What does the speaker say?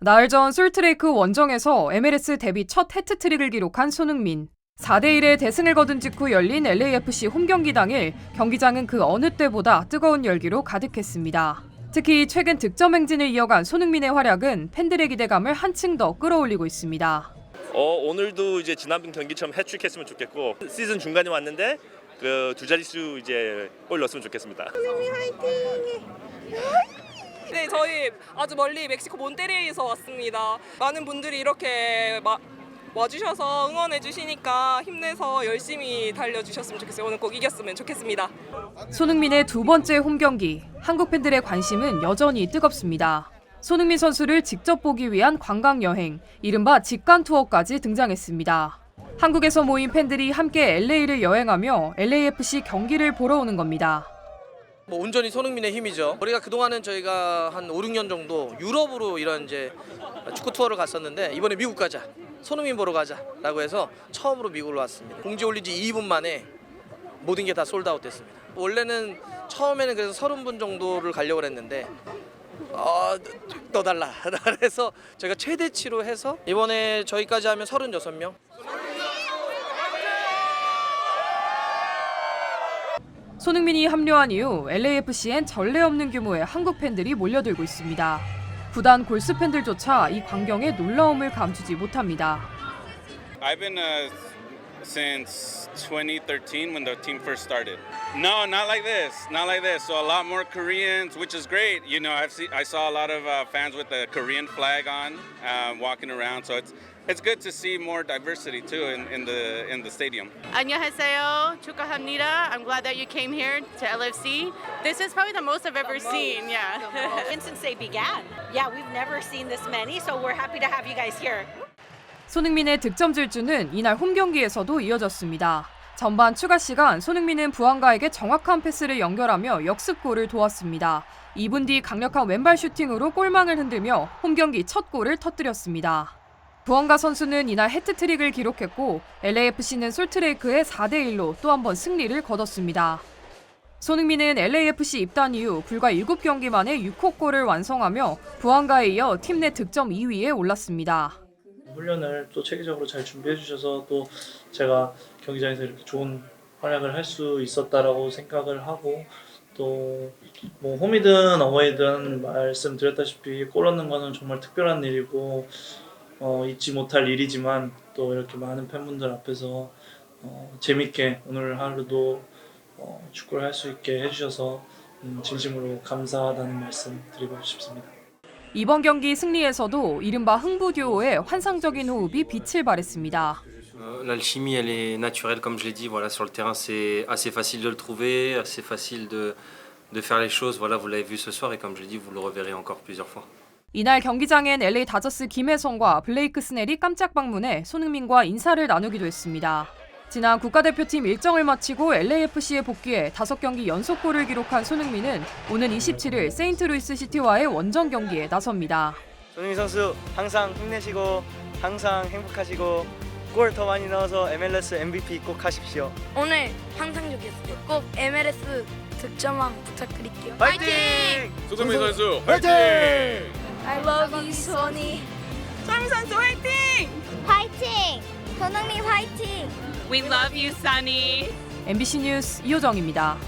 나흘 전 솔트레이크 원정에서 MLS 데뷔 첫 해트트릭을 기록한 손흥민. 4대1의 대승을 거둔 직후 열린 LAFC 홈경기 당일 경기장은 그 어느 때보다 뜨거운 열기로 가득했습니다. 특히 최근 득점 행진을 이어간 손흥민의 활약은 팬들의 기대감을 한층 더 끌어올리고 있습니다. 어, 오늘도 이제 지난번 경기처럼 해트릭 했으면 좋겠고 시즌 중간에 왔는데 그 두 자릿수 이제 골 넣었으면 좋겠습니다. 네, 저희 아주 멀리 멕시코 몬테레이에서 왔습니다. 많은 분들이 이렇게 마- 와주셔서 응원해 주시니까 힘내서 열심히 달려주셨으면 좋겠어요. 오늘 꼭 이겼으면 좋겠습니다. 손흥민의 두 번째 홈 경기. 한국 팬들의 관심은 여전히 뜨겁습니다. 손흥민 선수를 직접 보기 위한 관광 여행, 이른바 직관 투어까지 등장했습니다. 한국에서 모인 팬들이 함께 LA를 여행하며 LAFC 경기를 보러 오는 겁니다. 뭐 온전히 손흥민의 힘이죠. 우리가 그동안은 저희가 한 5, 6년 정도 유럽으로 이런 이제 축구 투어를 갔었는데 이번에 미국 가자. 손흥민 보러 가자라고 해서 처음으로 미국으로 왔습니다. 공지 올린 지 2분 만에 모든 게 다 솔드아웃 됐습니다. 원래는 처음에는 그래서 30분 정도를 가려고 했는데 어, 더 달라. 그래서 저희가 최대치로 해서 이번에 저희까지 하면 36명. 손흥민이 합류한 이후 LAFC엔 전례 없는 규모의 한국 팬들이 몰려들고 있습니다. 구단 골스 팬들조차 이 광경에 놀라움을 감추지 못합니다. I've been uh, since 2013 when the team first started. No, not like this. Not like this. So a lot more Koreans, which is great. You know, I've seen, I saw a lot of uh, fans with the Korean flag on, uh, walking around. So it's it's good to see more diversity too in, in the in the stadium. 안녕하세요. 축하합니다. I'm glad that you came here to LFC. This is probably the most I've ever seen. Yeah. and since they began. Yeah, we've never seen this many, so we're happy to have you guys here. 손흥민의 득점 질주는 이날 홈 경기에서도 이어졌습니다. 전반 추가 시간 손흥민은 부안가에게 정확한 패스를 연결하며 역습골을 도왔습니다. 2분 뒤 강력한 왼발 슈팅으로 골망을 흔들며 홈 경기 첫 골을 터뜨렸습니다. 부안가 선수는 이날 해트트릭을 기록했고 LAFC는 솔트레이크의 4대1로 또 한 번 승리를 거뒀습니다. 손흥민은 LAFC 입단 이후 불과 7경기 만에 6호 골을 완성하며 부안가에 이어 팀 내 득점 2위에 올랐습니다. 훈련을 또 체계적으로 잘 준비해 주셔서 또 제가 경기장에서 이렇게 좋은 활약을 할 수 있었다라고 생각을 하고 또 뭐 홈이든 어웨이든 말씀드렸다시피 골 넣는 거는 정말 특별한 일이고 어, 잊지 못할 일이지만 또 이렇게 많은 팬분들 앞에서 어, 재밌게 오늘 하루도 어, 축구를 할 수 있게 해주셔서 음, 진심으로 감사하다는 말씀 드리고 싶습니다. 이번 경기 승리에서도 이른바 흥부 듀오의 환상적인 호흡이 빛을 발했습니다. Euh, L'alchimie, elle est naturelle, comme je l'ai dit. Voilà, sur le terrain, c'est assez facile de le trouver, assez facile de, de faire les choses. Voilà, vous l'avez vu ce soir et comme je l'ai dit, vous le reverrez encore plusieurs fois. 이날 경기장엔 LA 다저스 김혜성과 블레이크 스넬이 깜짝 방문해 손흥민과 인사를 나누기도 했습니다. 지난 국가대표팀 일정을 마치고 LAFC에 복귀해 5경기 연속골을 기록한 손흥민은 오는 27일 세인트루이스 시티와의 원정 경기에 나섭니다. 손흥민 선수 항상 힘내시고 항상 행복하시고 골 더 많이 넣어서 MLS MVP 꼭 하십시오. 오늘 항상적이었어요. 꼭 MLS 득점왕 부탁드릴게요. 파이팅! 손흥민 선수 파이팅! I love you, 소니. 손흥민 선수 화이팅! 화이팅! 손흥민 화이팅! We love you, Sunny. MBC 뉴스 이호정입니다.